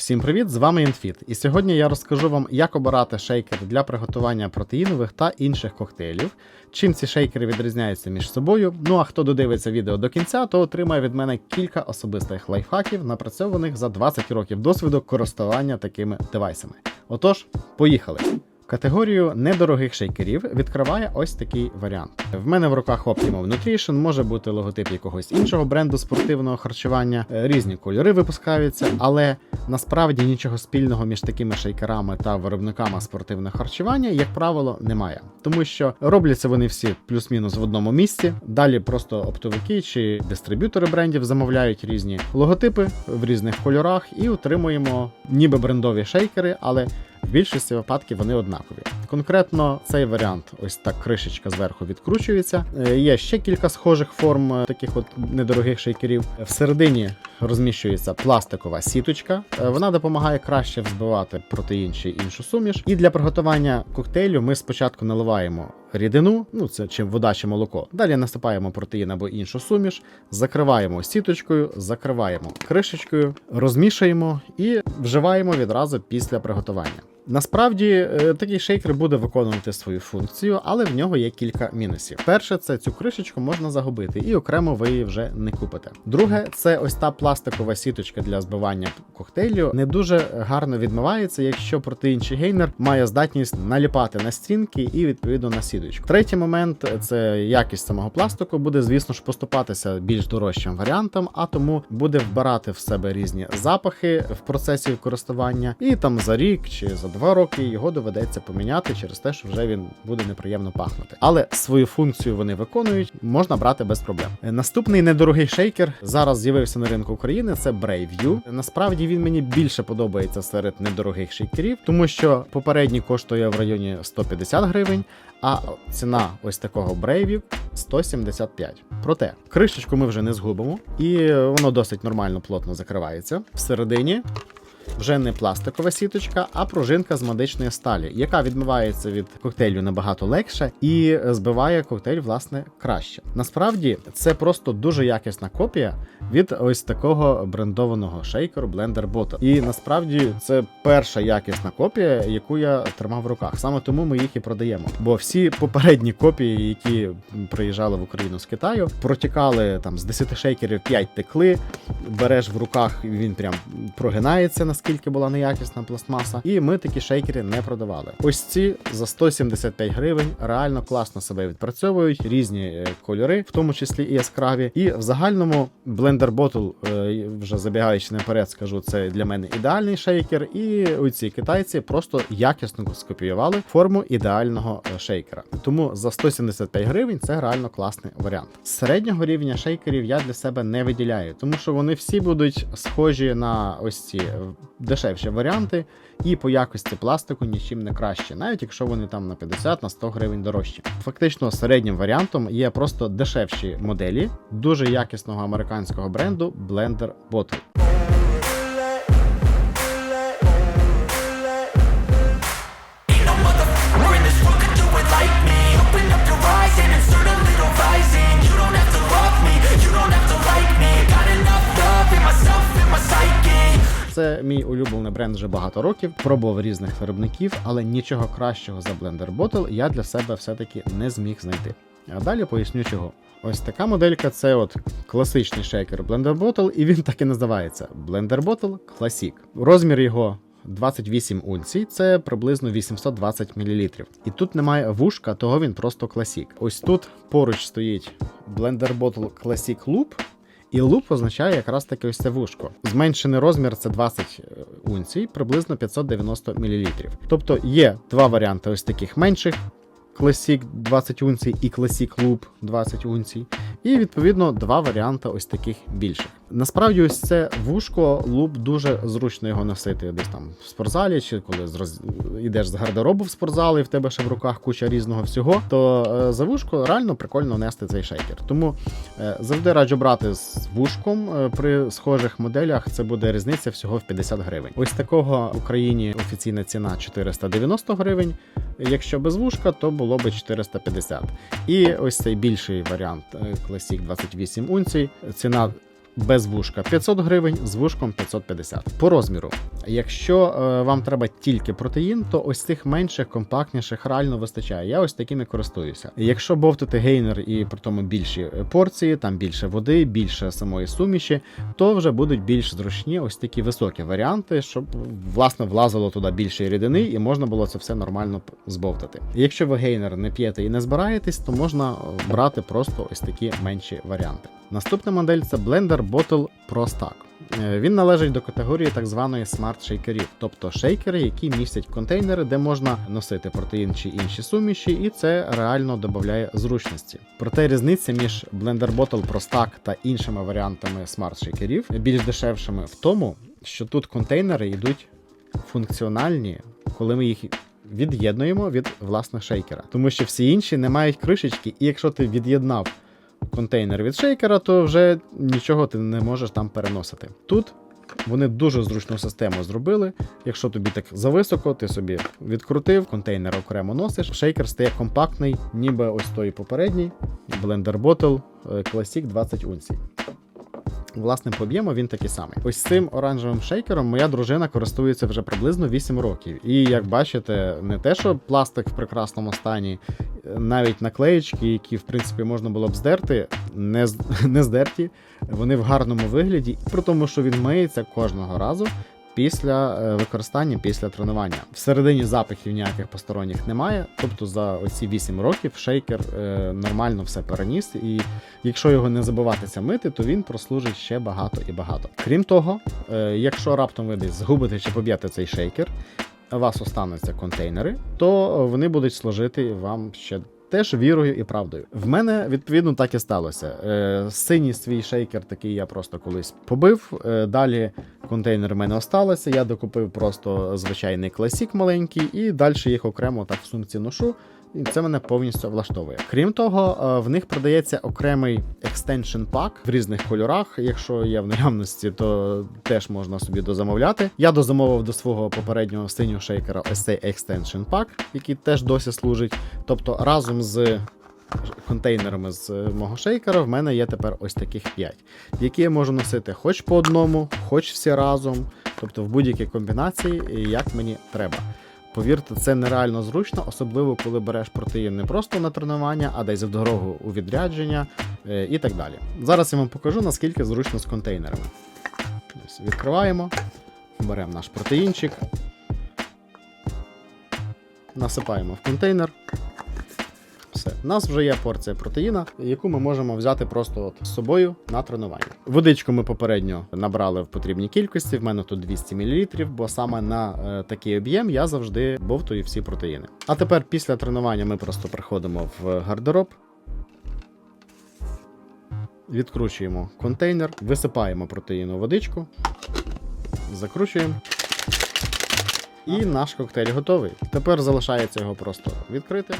Всім привіт! З вами Інфіт. І сьогодні я розкажу вам, як обирати шейкери для приготування протеїнових та інших коктейлів, чим ці шейкери відрізняються між собою. Ну а хто додивиться відео до кінця, то отримає від мене кілька особистих лайфхаків, напрацьованих за 20 років досвіду користування такими девайсами. Отож, поїхали! Категорію недорогих шейкерів відкриває ось такий варіант. В мене в руках Optimal Nutrition, може бути логотип якогось іншого бренду спортивного харчування, е, різні кольори випускаються, але насправді нічого спільного між такими шейкерами та виробниками спортивного харчування, як правило, немає. Тому що робляться вони всі плюс-мінус в одному місці. Далі просто оптовики чи дистриб'ютори брендів замовляють різні логотипи в різних кольорах і отримуємо ніби брендові шейкери, але в більшості випадків вони однакові. Конкретно цей варіант, ось так кришечка зверху відкручується. Е, Є ще кілька схожих форм е, таких от недорогих шейкерів. Всередині розміщується пластикова сіточка. Е, Вона допомагає краще взбивати протеїн чи іншу суміш. І для приготування коктейлю ми спочатку наливаємо рідину, ну це чи вода чи молоко. Далі насипаємо протеїн або іншу суміш, закриваємо сіточкою, закриваємо кришечкою, розмішуємо і вживаємо відразу після приготування. Насправді е, такий шейкер буде виконувати свою функцію, але в нього є кілька мінусів. Перше, це цю кришечку можна загубити, і окремо ви її вже не купите. Друге, це ось та пластикова сіточка для збивання коктейлю не дуже гарно відмивається, якщо протеїн чи гейнер має здатність наліпати на стінки і відповідно на сіточку. Третій момент це якість самого пластику буде, звісно ж, поступатися більш дорожчим варіантом, а тому буде вбирати в себе різні запахи в процесі користування, і там за рік чи за два роки його доведеться поміняти через те, що вже він буде неприємно пахнути. Але свою функцію вони виконують, можна брати без проблем. Е, Наступний недорогий шейкер зараз з'явився на ринку України. Це Braveview. Насправді він мені більше подобається серед недорогих шейкерів, тому що попередній коштує в районі 150 гривень. А ціна ось такого брейвів 175. Проте кришечку ми вже не згубимо, і воно досить нормально плотно закривається. Всередині вже не пластикова сіточка, а пружинка з медичної сталі, яка відмивається від коктейлю набагато легше і збиває коктейль, власне, краще. Насправді це просто дуже якісна копія від ось такого брендованого шейкеру Blender Bottle. І насправді це перша якісна копія, яку я тримав в руках. Саме тому ми їх і продаємо. Бо всі попередні копії, які приїжджали в Україну з Китаю, протікали там з 10 шейкерів 5 текли. Береш в руках, він прям прогинається, наскільки була неякісна пластмаса. І ми такі шейкери не продавали. Ось ці за 175 гривень реально класно себе відпрацьовують, різні е, кольори, в тому числі і яскраві. І в загальному Bottle, е, вже забігаючи наперед, скажу, це для мене ідеальний шейкер. І оці китайці просто якісно скопіювали форму ідеального е, шейкера. Тому за 175 гривень це реально класний варіант. Середнього рівня шейкерів я для себе не виділяю, тому що вони всі будуть схожі на ось ці е, дешевші варіанти, і по якості пластику нічим не краще, навіть якщо вони там на 50 на 100 гривень дорожчі. Фактично, середнім варіантом є просто дешевші моделі дуже якісного американського бренду Blender Bottle. Це мій улюблений бренд вже багато років. Пробував різних виробників, але нічого кращого за Blender Bottle я для себе все-таки не зміг знайти. А далі поясню чого. Ось така моделька це от класичний шейкер Blender Bottle, і він так і називається Blender Bottle Classic. Розмір його 28 унцій, це приблизно 820 мл. І тут немає вушка, того він просто Classic. Ось тут поруч стоїть Blender Bottle Classic Loop, і луп означає якраз таки ось це вушко. Зменшений розмір це 20 унцій, приблизно 590 мл. Тобто є два варіанти ось таких менших. Classic 20 унцій і Classic Loop 20 унцій. І відповідно два варіанти ось таких більших. Насправді, ось це вушко луп дуже зручно його носити десь там в спортзалі, чи коли зроз... йдеш з гардеробу в спортзал і в тебе ще в руках куча різного всього, то е, за вушко реально прикольно нести цей шейкер. Тому е, завжди раджу брати з вушком. Е, при схожих моделях це буде різниця всього в 50 гривень. Ось такого в Україні офіційна ціна 490 гривень. Якщо без вушка, то було би 450. І ось цей більший варіант Classic 28 унцій. Ціна без вушка 500 гривень, з вушком 550. По розміру Якщо е, вам треба тільки протеїн, то ось цих менших, компактніших реально вистачає. Я ось такими користуюся. Якщо бовтати гейнер і при тому більші е, порції, там більше води, більше самої суміші, то вже будуть більш зручні ось такі високі варіанти, щоб власне влазило туди більше рідини і можна було це все нормально збовтати. Якщо ви гейнер не п'єте і не збираєтесь, то можна е, брати просто ось такі менші варіанти. Наступна модель це Blender Bottle Pro Stack. Е, Він належить до категорії так званої смарт-шейкерів, тобто шейкери, які містять контейнери, де можна носити протеїн чи інші суміші, і це реально додає зручності. Проте різниця між Blender Bottle Pro Stack та іншими варіантами смарт-шейкерів, більш дешевшими, в тому, що тут контейнери йдуть функціональні, коли ми їх від'єднуємо від власне шейкера. Тому що всі інші не мають кришечки, і якщо ти від'єднав контейнер від шейкера, то вже нічого ти не можеш там переносити. Тут вони дуже зручну систему зробили. Якщо тобі так зависоко, ти собі відкрутив, контейнер окремо носиш. Шейкер стає компактний, ніби ось той попередній Blender Bottle е, Classic 20 унцій. Власне, по об'єму він такий самий. Ось цим оранжевим шейкером моя дружина користується вже приблизно 8 років. І як бачите, не те, що пластик в прекрасному стані, навіть наклеєчки, які в принципі можна було б здерти, не, не здерті, вони в гарному вигляді, при тому, що він миється кожного разу. Після е, використання, після тренування. Всередині запахів ніяких посторонніх немає. Тобто за оці 8 років шейкер е, нормально все переніс, і якщо його не забуватися мити, то він прослужить ще багато і багато. Крім того, е, якщо раптом ви десь згубите чи поб'єте цей шейкер, вас остануться контейнери, то вони будуть служити вам ще. Теж вірою і правдою. В мене відповідно так і сталося. Синій свій шейкер такий я просто колись побив. Далі контейнери в мене осталися. Я докупив просто звичайний класік маленький, і далі їх окремо так в сумці ношу. І це мене повністю влаштовує. Крім того, е, в них продається окремий extension pack в різних кольорах. Якщо є в наявності, то теж можна собі дозамовляти. Я дозамовив до свого попереднього синього шейкера ось цей extension pack, який теж досі служить. Тобто разом з контейнерами з е, мого шейкера в мене є тепер ось таких 5, які я можу носити хоч по одному, хоч всі разом, тобто в будь-якій комбінації, як мені треба. Повірте, це нереально зручно, особливо коли береш протеїн не просто на тренування, а десь в дорогу у відрядження е, і так далі. Зараз я вам покажу, наскільки зручно з контейнерами. Ось, відкриваємо, беремо наш протеїнчик, насипаємо в контейнер. У нас вже є порція протеїна, яку ми можемо взяти просто от з собою на тренування. Водичку ми попередньо набрали в потрібній кількості. В мене тут 200 мл, бо саме на е, такий об'єм я завжди бовтую всі протеїни. А тепер після тренування ми просто приходимо в гардероб. Відкручуємо контейнер, висипаємо протеїну водичку, закручуємо. І наш коктейль готовий. Тепер залишається його просто відкрити.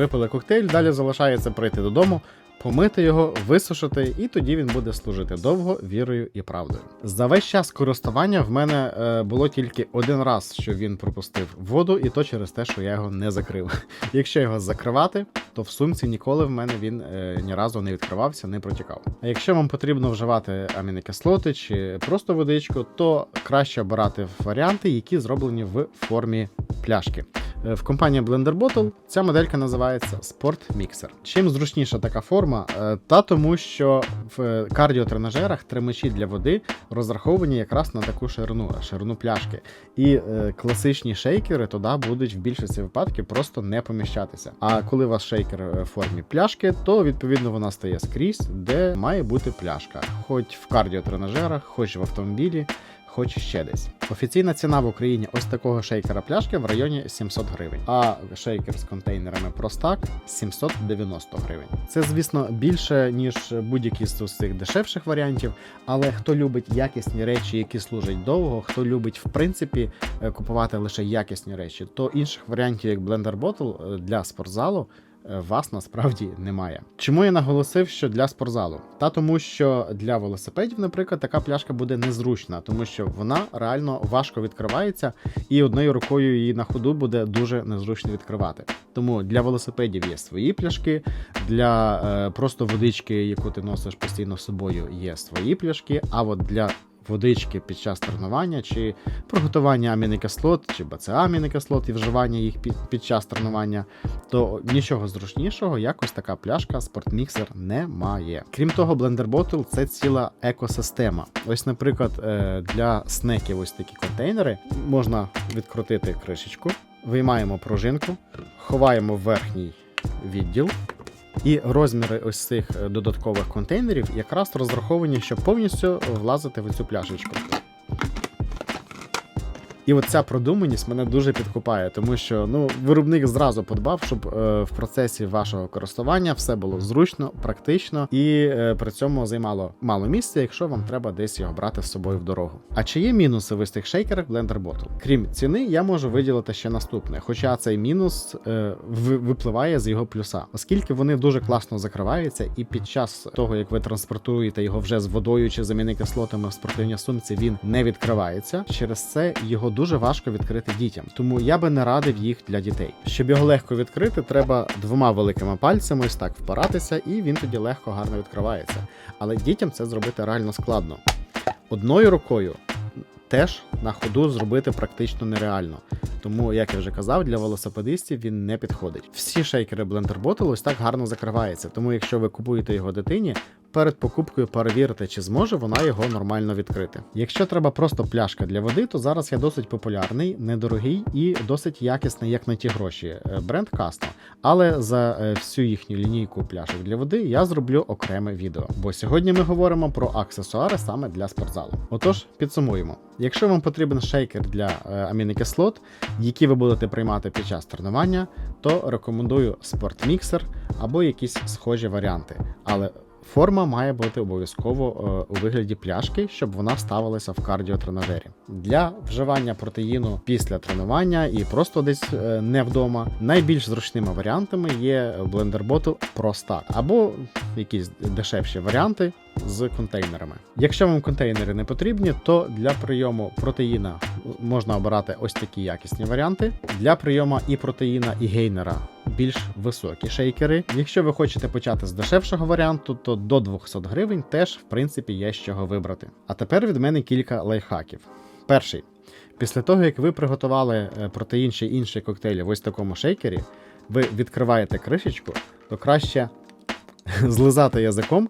Випили коктейль, далі залишається прийти додому, помити його, висушити, і тоді він буде служити довго вірою і правдою. За весь час користування в мене е, було тільки один раз, що він пропустив воду, і то через те, що я його не закрив. Якщо його закривати, то в сумці ніколи в мене він е, ні разу не відкривався, не протікав. А якщо вам потрібно вживати амінокислоти чи просто водичку, то краще обирати варіанти, які зроблені в формі пляшки. Е, В компанії Blender Bottle ця моделька називається Sport Mixer. Чим зручніша така форма, Е, та тому, що в кардіотренажерах тримачі для води розраховані якраз на таку ширину, ширину пляшки. І е, класичні шейкери туди будуть в більшості випадків просто не поміщатися. А коли у вас шейкер е, в формі пляшки, то відповідно вона стає скрізь, де має бути пляшка, хоч в кардіотренажерах, хоч в автомобілі хоч ще десь. Офіційна ціна в Україні ось такого шейкера пляшки в районі 700 гривень, а шейкер з контейнерами Простак 790 гривень. Це, звісно, більше, ніж будь-який з цих дешевших варіантів, але хто любить якісні речі, які служать довго, хто любить в принципі е, купувати лише якісні речі, то інших варіантів, як Blender Bottle е, для спортзалу. Е, вас насправді немає. Чому я наголосив, що для спортзалу? Та тому, що для велосипедів, наприклад, така пляшка буде незручна, тому що вона реально важко відкривається, і одною рукою її на ходу буде дуже незручно відкривати. Тому для велосипедів є свої пляшки, для е, просто водички, яку ти носиш постійно з собою, є свої пляшки. А от для водички під час тренування чи приготування амінокислот чи БЦА амінокислот і вживання їх під, під час тренування, то нічого зручнішого, якось така пляшка спортміксер немає. Крім того, Bottle це ціла екосистема. Ось, наприклад, е, для снеків ось такі контейнери можна відкрутити кришечку, виймаємо пружинку, ховаємо в верхній відділ. І розміри ось цих е, додаткових контейнерів якраз розраховані, щоб повністю влазити в цю пляшечку. І от ця продуманість мене дуже підкупає, тому що ну, виробник зразу подбав, щоб е, в процесі вашого користування все було зручно, практично і е, при цьому займало мало місця, якщо вам треба десь його брати з собою в дорогу. А чи є мінуси в ось цих шейкерах Blender Bottle? Крім ціни, я можу виділити ще наступне. Хоча цей мінус е, випливає з його плюса, оскільки вони дуже класно закриваються, і під час того, як ви транспортуєте його вже з водою чи заміни кислотами в спортивній сумці, він не відкривається. Через це його дуже важко відкрити дітям. Тому я би не радив їх для дітей. Щоб його легко відкрити, треба двома великими пальцями ось так впиратися, і він тоді легко гарно відкривається. Але дітям це зробити реально складно. Одною рукою теж на ходу зробити практично нереально. Тому, як я вже казав, для велосипедистів він не підходить. Всі шейкери Blender Bottle ось так гарно закриваються. Тому, якщо ви купуєте його дитині, перед покупкою перевірте, чи зможе вона його нормально відкрити. Якщо треба просто пляшка для води, то зараз є досить популярний, недорогий і досить якісний, як на ті гроші, е, бренд Castro. Але за е, всю їхню лінійку пляшок для води я зроблю окреме відео. Бо сьогодні ми говоримо про аксесуари саме для спортзалу. Отож, підсумуємо. Якщо вам потрібен шейкер для е, амінокислот, які ви будете приймати під час тренування, то рекомендую спортміксер або якісь схожі варіанти. Але Форма має бути обов'язково е, у вигляді пляшки, щоб вона ставилася в кардіотренажері. Для вживання протеїну після тренування і просто десь е, не вдома. Найбільш зручними варіантами є Pro Stack або якісь дешевші варіанти з контейнерами. Якщо вам контейнери не потрібні, то для прийому протеїна можна обирати ось такі якісні варіанти. Для прийому і протеїна, і гейнера більш високі шейкери. Якщо ви хочете почати з дешевшого варіанту, то до 200 гривень теж в принципі є з чого вибрати. А тепер від мене кілька лайфхаків. Перший. Після того, як ви приготували е, протеїн чи інші коктейлі в ось такому шейкері, ви відкриваєте кришечку, то краще злизати язиком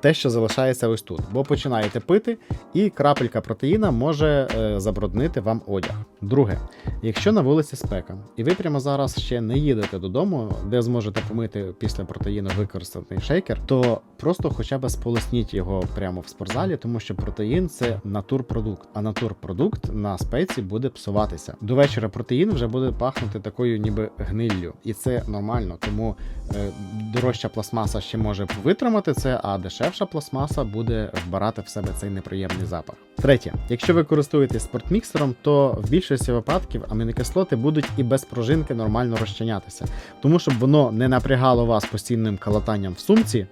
те, що залишається ось тут, бо починаєте пити, і крапелька протеїна може е, забруднити вам одяг. Друге, якщо на вулиці спека, і ви прямо зараз ще не їдете додому, де зможете помити після протеїну використаний шейкер, то просто хоча б сполосніть його прямо в спортзалі, тому що протеїн це натурпродукт, а натурпродукт на спеці буде псуватися. До вечора протеїн вже буде пахнути такою, ніби гниллю, і це нормально, тому е, дорожча пластмаса ще може витримати це, а дешевша пластмаса буде вбирати в себе цей неприємний запах. Третє, якщо ви користуєтесь спортміксером, то в більшості випадків амінокислоти будуть і без пружинки нормально розчинятися, тому щоб воно не напрягало вас постійним калатанням в сумці.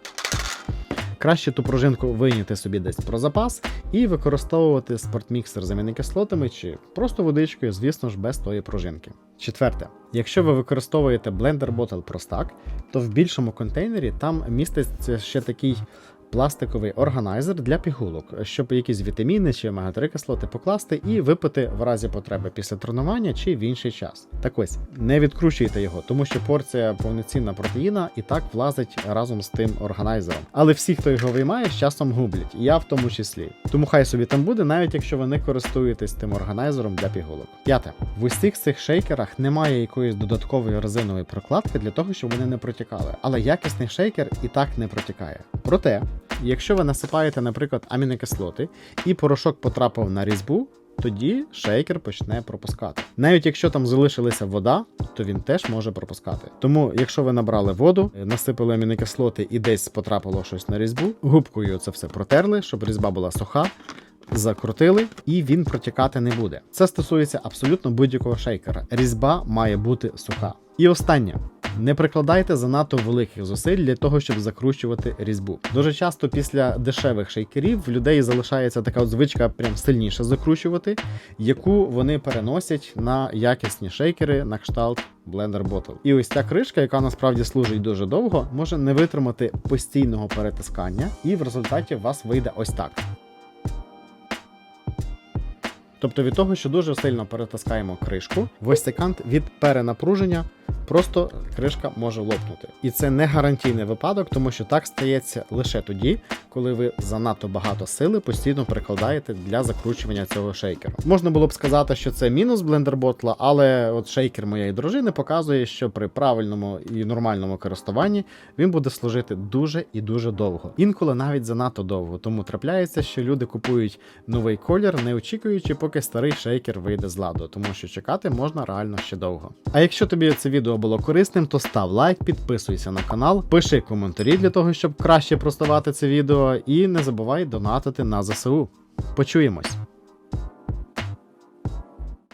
Краще ту пружинку вийняти собі десь про запас і використовувати спортміксер з амінокислотами чи просто водичкою, звісно ж, без тої пружинки. Четверте, якщо ви використовуєте Bottle Pro Stack, то в більшому контейнері там міститься ще такий пластиковий органайзер для пігулок, щоб якісь вітаміни чи омега-3 кислоти покласти і випити в разі потреби після тренування чи в інший час. Так ось, не відкручуйте його, тому що порція повноцінна протеїна і так влазить разом з тим органайзером. Але всі, хто його виймає, з часом гублять, я в тому числі. Тому хай собі там буде, навіть якщо ви не користуєтесь тим органайзером для пігулок. П'яте. В усіх цих шейкерах немає якоїсь додаткової резинової прокладки для того, щоб вони не протікали. Але якісний шейкер і так не протікає. Проте, якщо ви насипаєте, наприклад, амінокислоти, і порошок потрапив на різьбу. Тоді шейкер почне пропускати. Навіть якщо там залишилася вода, то він теж може пропускати. Тому, якщо ви набрали воду, насипали амінокислоти і десь потрапило щось на різьбу, губкою це все протерли, щоб різьба була суха, закрутили, і він протікати не буде. Це стосується абсолютно будь-якого шейкера. Різьба має бути суха. І останнє. Не прикладайте занадто великих зусиль для того, щоб закручувати різьбу. Дуже часто після дешевих шейкерів в людей залишається така звичка прям сильніше закручувати, яку вони переносять на якісні шейкери на кшталт Blender Bottle. І ось ця кришка, яка насправді служить дуже довго, може не витримати постійного перетискання, і в результаті у вас вийде ось так. Тобто від того, що дуже сильно перетискаємо кришку, в ось цей від перенапруження просто кришка може лопнути. І це не гарантійний випадок, тому що так стається лише тоді, коли ви занадто багато сили постійно прикладаєте для закручування цього шейкеру. Можна було б сказати, що це мінус блендерботла, але от шейкер моєї дружини показує, що при правильному і нормальному користуванні він буде служити дуже і дуже довго. Інколи навіть занадто довго. Тому трапляється, що люди купують новий колір, не очікуючи, поки старий шейкер вийде з ладу, тому що чекати можна реально ще довго. А якщо тобі це відео було корисним, то став лайк, підписуйся на канал, пиши коментарі для того, щоб краще проставати це відео, і не забувай донатити на ЗСУ. Почуємось!